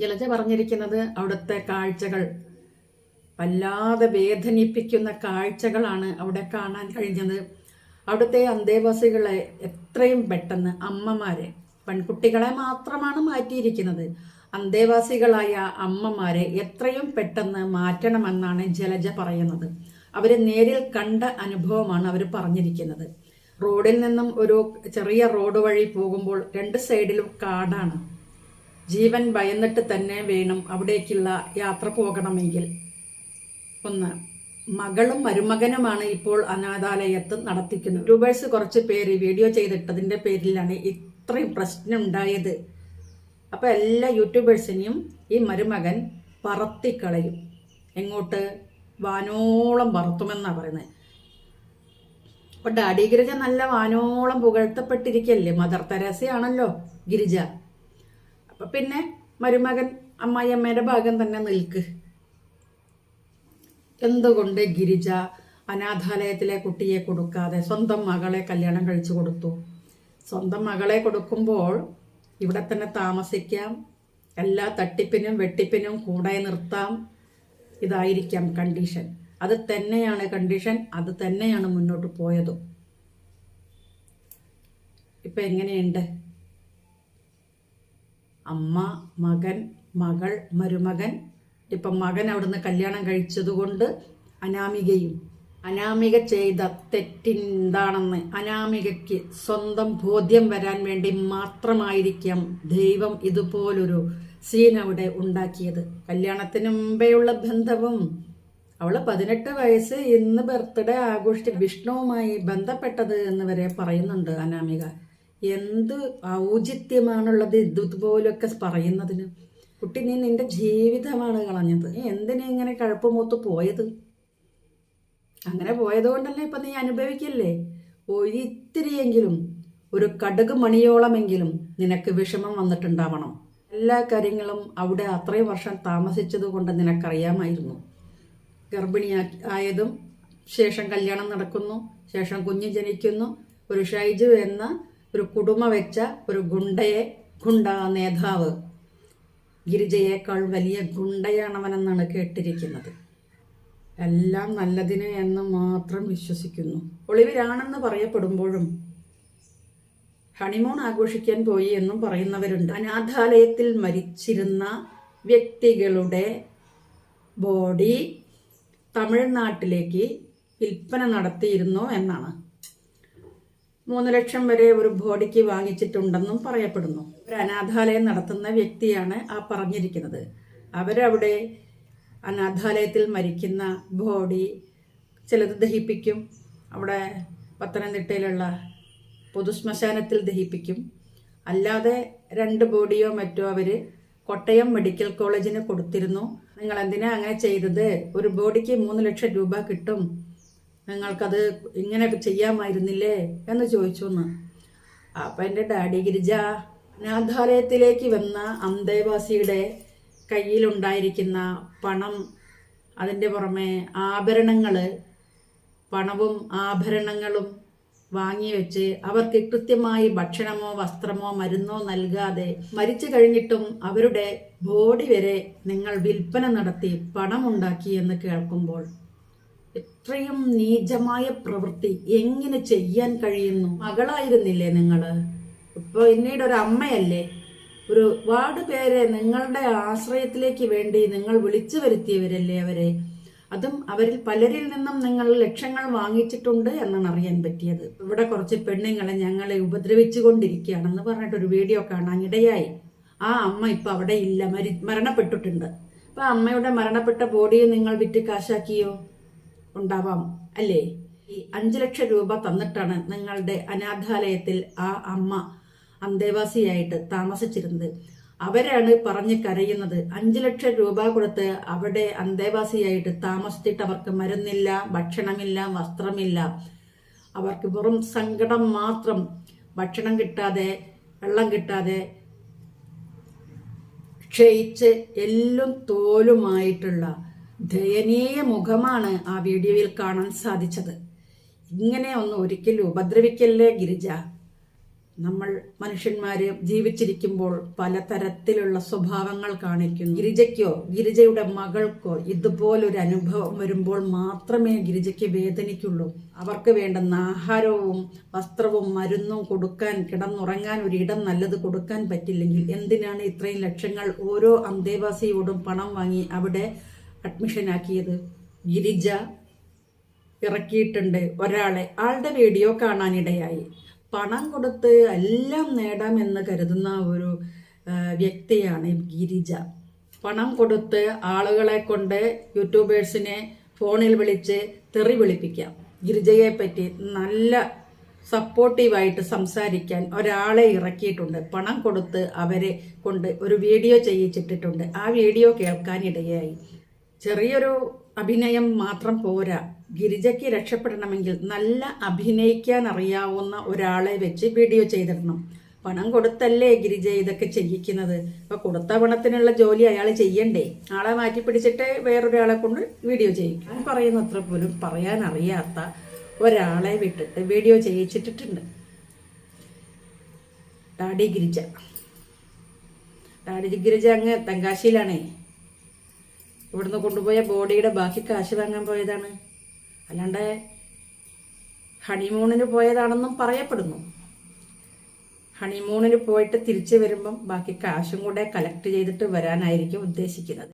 ജലജ പറഞ്ഞിരിക്കുന്നത് അവിടുത്തെ കാഴ്ചകൾ. വല്ലാതെ വേദനിപ്പിക്കുന്ന കാഴ്ചകളാണ് അവിടെ കാണാൻ കഴിഞ്ഞത്. അവിടുത്തെ അന്തേവാസികളെ എത്രയും പെട്ടെന്ന് അമ്മമാരെ പെൺകുട്ടികളെ മാത്രമാണ് മാറ്റിയിരിക്കുന്നത്. അന്തേവാസികളായ അമ്മമാരെ എത്രയും പെട്ടെന്ന് മാറ്റണമെന്നാണ് ജലജ പറയുന്നത്. അവർ നേരിൽ കണ്ട അനുഭവമാണ് അവർ പറഞ്ഞിരിക്കുന്നത്. റോഡിൽ നിന്നും ഒരു ചെറിയ റോഡ് വഴി പോകുമ്പോൾ രണ്ട് സൈഡിലും കാടാണ്. ജീവൻ ഭയന്നിട്ട് തന്നെ വേണം അവിടേക്കുള്ള യാത്ര പോകണമെങ്കിൽ. ഒന്ന് മകളും മരുമകനുമാണ് ഇപ്പോൾ അനാഥാലയത്ത് നടത്തിക്കുന്നത്. യൂട്യൂബേഴ്സ് കുറച്ച് പേര് വീഡിയോ ചെയ്തിട്ടതിന്റെ പേരിലാണ് ഇത്രയും പ്രശ്നം ഉണ്ടായത്. അപ്പൊ എല്ലാ യൂട്യൂബേഴ്സിനെയും ഈ മരുമകൻ പറത്തിക്കളയും. എങ്ങോട്ട്? വാനോളം പറത്തുമെന്നാണ് പറയുന്നത്. അപ്പൊ ഡാഡി ഗിരിജ നല്ല വാനോളം പുകഴ്ത്തപ്പെട്ടിരിക്കല്ലേ? മദർ തെരേസയാണല്ലോ ഗിരിജ. അപ്പൊ പിന്നെ മരുമകൻ അമ്മായിയമ്മയുടെ ഭാഗം തന്നെ നിൽക്ക്. എന്തുകൊണ്ട് ഗിരിജ അനാഥാലയത്തിലെ കുട്ടിയെ കൊടുക്കാതെ സ്വന്തം മകളെ കല്യാണം കഴിച്ചു കൊടുത്തു? സ്വന്തം മകളെ കൊടുക്കുമ്പോൾ ഇവിടെ തന്നെ താമസിക്കാം. എല്ലാ തട്ടിപ്പിനും വെട്ടിപ്പിനും കൂടെ നിർത്താം. ഇതായിരിക്കാം കണ്ടീഷൻ അത് തന്നെയാണ് കണ്ടീഷൻ അത് തന്നെയാണ് മുന്നോട്ട് പോയതും. ഇപ്പം എങ്ങനെയുണ്ട്? അമ്മ മകൻ മകൾ മരുമകൻ. ഇപ്പം മകൻ അവിടുന്ന് കല്യാണം കഴിച്ചതുകൊണ്ട് അനാമികയും അനാമിക ചെയ്ത തെറ്റെന്താണെന്ന് അനാമികയ്ക്ക് സ്വന്തം ബോധ്യം വരാൻ വേണ്ടി മാത്രമായിരിക്കാം ദൈവം ഇതുപോലൊരു സീൻ അവിടെ ഉണ്ടാക്കിയത്. കല്യാണത്തിന് മുമ്പേയുള്ള ബന്ധവും അവൾ പതിനെട്ട് വയസ്സ് ഇന്ന് ബർത്ത്ഡേ ആഘോഷിച്ച് വിഷ്ണുവുമായി ബന്ധപ്പെട്ടത് എന്ന് വരെ പറയുന്നുണ്ട് അനാമിക. എന്ത് ഔചിത്യമാണുള്ളത് ഇതുപോലൊക്കെ പറയുന്നതിന്? കുട്ടി നീ നിന്റെ ജീവിതമാണ് കളഞ്ഞത്. നീ എന്തിനാ ഇങ്ങനെ കഴപ്പമൂത്ത് പോയത്? അങ്ങനെ പോയതുകൊണ്ടല്ലേ ഇപ്പൊ നീ അനുഭവിക്കില്ലേ? ഒരിത്തിരിയെങ്കിലും ഒരു കടുക് മണിയോളമെങ്കിലും നിനക്ക് വിഷമം വന്നിട്ടുണ്ടാവണം. എല്ലാ കാര്യങ്ങളും അവിടെ അത്രയും വർഷം താമസിച്ചത് കൊണ്ട് നിനക്കറിയാമായിരുന്നു. ഗർഭിണിയാക്കി ആയതും ശേഷം കല്യാണം നടക്കുന്നു ശേഷം കുഞ്ഞ് ജനിക്കുന്നു ഒരു ഷൈജു എന്ന ഒരു കുടുമ വെച്ച ഒരു ഗുണ്ടയെ ഗുണ്ട നേതാവ്. ഗിരിജയേക്കാൾ വലിയ ഗുണ്ടയാണവനെന്നാണ് കേട്ടിരിക്കുന്നത്. എല്ലാം നല്ലതിന് എന്ന് മാത്രം വിശ്വസിക്കുന്നു. ഒളിവിലാണെന്ന് പറയപ്പെടുമ്പോഴും ഹണിമൂൺ ആഘോഷിക്കാൻ പോയി എന്നും പറയുന്നവരുണ്ട്. അനാഥാലയത്തിൽ മരിച്ചിരുന്ന വ്യക്തികളുടെ ബോഡി തമിഴ്നാട്ടിലേക്ക് വിൽപ്പന നടത്തിയിരുന്നു എന്നാണ്. മൂന്ന് ലക്ഷം വരെ ഒരു ബോഡിക്ക് വാങ്ങിച്ചിട്ടുണ്ടെന്നും പറയപ്പെടുന്നു. ഒരു അനാഥാലയം നടത്തുന്ന വ്യക്തിയാണ് ആ പറഞ്ഞിരിക്കുന്നത്. അവരവിടെ അനാഥാലയത്തിൽ മരിക്കുന്ന ബോഡി ചിലത് ദഹിപ്പിക്കും. അവിടെ പത്തനംതിട്ടയിലുള്ള പൊതുശ്മശാനത്തിൽ ദഹിപ്പിക്കും. അല്ലാതെ രണ്ട് ബോഡിയോ മറ്റോ അവർ കോട്ടയം മെഡിക്കൽ കോളേജിന് കൊടുത്തിരുന്നു. നിങ്ങൾ എന്തിനാ അങ്ങനെ ചെയ്തത്? ഒരു ബോഡിക്ക് മൂന്ന് ലക്ഷം രൂപ കിട്ടും. നിങ്ങൾക്കത് ഇങ്ങനെ ചെയ്യാമായിരുന്നില്ലേ എന്ന് ചോദിച്ചു എന്ന് അപ്പം എന്റെ ഡാഡി ഗിരിജ അനാഥാലയത്തിലേക്ക് വന്ന അന്തേവാസിയുടെ കയ്യിലുണ്ടായിരിക്കുന്ന പണം അതിന്റെ പുറമെ ആഭരണങ്ങൾ പണവും ആഭരണങ്ങളും വാങ്ങി വെച്ച് അവർക്ക് കൃത്യമായി ഭക്ഷണമോ വസ്ത്രമോ മരുന്നോ നൽകാതെ മരിച്ചു കഴിഞ്ഞിട്ടും അവരുടെ ബോഡി വരെ നിങ്ങൾ വിൽപ്പന നടത്തി പണമുണ്ടാക്കി എന്ന് കേൾക്കുമ്പോൾ ഇത്രയും നീചമായ പ്രവൃത്തി എങ്ങനെ ചെയ്യാൻ കഴിയുന്നു? മകളായിരുന്നില്ലേ നിങ്ങൾ ഇപ്പൊ പിന്നീട് ഒരു അമ്മയല്ലേ? ഒരു ഒരുപാട് പേരെ നിങ്ങളുടെ ആശ്രയത്തിലേക്ക് വേണ്ടി നിങ്ങൾ വിളിച്ചു വരുത്തിയവരല്ലേ അവരെ? അതും അവരിൽ പലരിൽ നിന്നും നിങ്ങൾ ലക്ഷങ്ങൾ വാങ്ങിച്ചിട്ടുണ്ട് എന്നാണ് അറിയാൻ പറ്റിയത്. ഇവിടെ കുറച്ച് പെണ്ണുങ്ങളെ ഞങ്ങളെ ഉപദ്രവിച്ചു കൊണ്ടിരിക്കുകയാണെന്ന് പറഞ്ഞിട്ട് ഒരു വീഡിയോ കാണാൻ ഇടയായി. ആ അമ്മ ഇപ്പൊ അവിടെ ഇല്ല. മരി മരണപ്പെട്ടിട്ടുണ്ട്. അപ്പൊ അമ്മയുടെ മരണപ്പെട്ട ബോഡിയെ നിങ്ങൾ വിറ്റ് കാശാക്കിയോ? ഉണ്ടാവാം അല്ലേ? ഈ അഞ്ചു ലക്ഷം രൂപ തന്നിട്ടാണ് നിങ്ങളുടെ അനാഥാലയത്തിൽ ആ അമ്മ അന്തേവാസിയായിട്ട് താമസിച്ചിരുന്നത്. അവരാണ് പറഞ്ഞ് കരയുന്നത് അഞ്ചു ലക്ഷം രൂപ കൊടുത്ത് അവിടെ അന്തേവാസിയായിട്ട് താമസിച്ചിട്ട് അവർക്ക് മരുന്നില്ല ഭക്ഷണമില്ല വസ്ത്രമില്ല. അവർക്ക് വെറും സങ്കടം മാത്രം. ഭക്ഷണം കിട്ടാതെ വെള്ളം കിട്ടാതെ ക്ഷയിച്ച് എല്ലും തോലുമായിട്ടുള്ള ദയനീയ മുഖമാണ് ആ വീഡിയോയിൽ കാണാൻ സാധിച്ചത്. ഇങ്ങനെ ഒന്ന് ഒരിക്കലും ഉപദ്രവിക്കല്ലേ ഗിരിജ? നമ്മൾ മനുഷ്യന്മാര് ജീവിച്ചിരിക്കുമ്പോൾ പലതരത്തിലുള്ള സ്വഭാവങ്ങൾ കാണിക്കുന്നു. ഗിരിജയ്ക്കോ ഗിരിജയുടെ മകൾക്കോ ഇതുപോലൊരു അനുഭവം വരുമ്പോൾ മാത്രമേ ഗിരിജയ്ക്ക് വേദനിക്കുള്ളൂ. അവർക്ക് വേണ്ടുന്ന ആഹാരവും വസ്ത്രവും മരുന്നും കൊടുക്കാൻ കിടന്നുറങ്ങാൻ ഒരിടം നല്ലത് കൊടുക്കാൻ പറ്റില്ലെങ്കിൽ എന്തിനാണ് ഇത്രയും ലക്ഷങ്ങൾ ഓരോ അന്തേവാസിയോടും പണം വാങ്ങി അവിടെ അഡ്മിഷനാക്കിയത്? ഗിരിജ ഇറക്കിയിട്ടുണ്ട് ഒരാളെ. ആളുടെ വീഡിയോ കാണാനിടയായി. പണം കൊടുത്ത് എല്ലാം നേടാമെന്ന് കരുതുന്ന ഒരു വ്യക്തിയാണ് ഗിരിജ. പണം കൊടുത്ത് ആളുകളെ കൊണ്ട് യൂട്യൂബേഴ്സിനെ ഫോണിൽ വിളിച്ച് തെറി വിളിപ്പിക്കാം. ഗിരിജയെ പറ്റി നല്ല സപ്പോർട്ടീവായിട്ട് സംസാരിക്കാൻ ഒരാളെ ഇറക്കിയിട്ടുണ്ട്. പണം കൊടുത്ത് അവരെ കൊണ്ട് ഒരു വീഡിയോ ചെയ്യിച്ചിട്ടിട്ടുണ്ട്. ആ വീഡിയോ കേൾക്കാനിടയായി. ചെറിയൊരു അഭിനയം മാത്രം പോരാ. ഗിരിജയ്ക്ക് രക്ഷപ്പെടണമെങ്കിൽ നല്ല അഭിനയിക്കാൻ അറിയാവുന്ന ഒരാളെ വെച്ച് വീഡിയോ ചെയ്തിടണം. പണം കൊടുത്തല്ലേ ഗിരിജ ഇതൊക്കെ ചെയ്യിക്കുന്നത്? അപ്പൊ കൊടുത്ത പണത്തിനുള്ള ജോലി അയാൾ ചെയ്യണ്ടേ? ആളെ മാറ്റി പിടിച്ചിട്ട് വേറൊരാളെ കൊണ്ട് വീഡിയോ ചെയ്യിക്കും പറയുന്നത്ര പോലും പറയാൻ അറിയാത്ത ഒരാളെ വിട്ടിട്ട് വീഡിയോ ചെയ്യിച്ചിട്ടിട്ടുണ്ട്. ഡാഡി ഗിരിജ. ഡാഡി ഗിരിജ അങ്ങ് തെങ്കാശിയിലാണേ. ഇവിടുന്ന് കൊണ്ടുപോയ ബോഡിയുടെ ബാക്കി കാശ് വാങ്ങാൻ പോയതാണ്. അല്ലാണ്ട് ഹണിമൂണിന് പോയതാണെന്നും പറയപ്പെടുന്നു. ഹണിമൂണിന് പോയിട്ട് തിരിച്ചു വരുമ്പം ബാക്കി കാശും കൂടെ കളക്ട് ചെയ്തിട്ട് വരാനായിരിക്കും ഉദ്ദേശിക്കുന്നത്.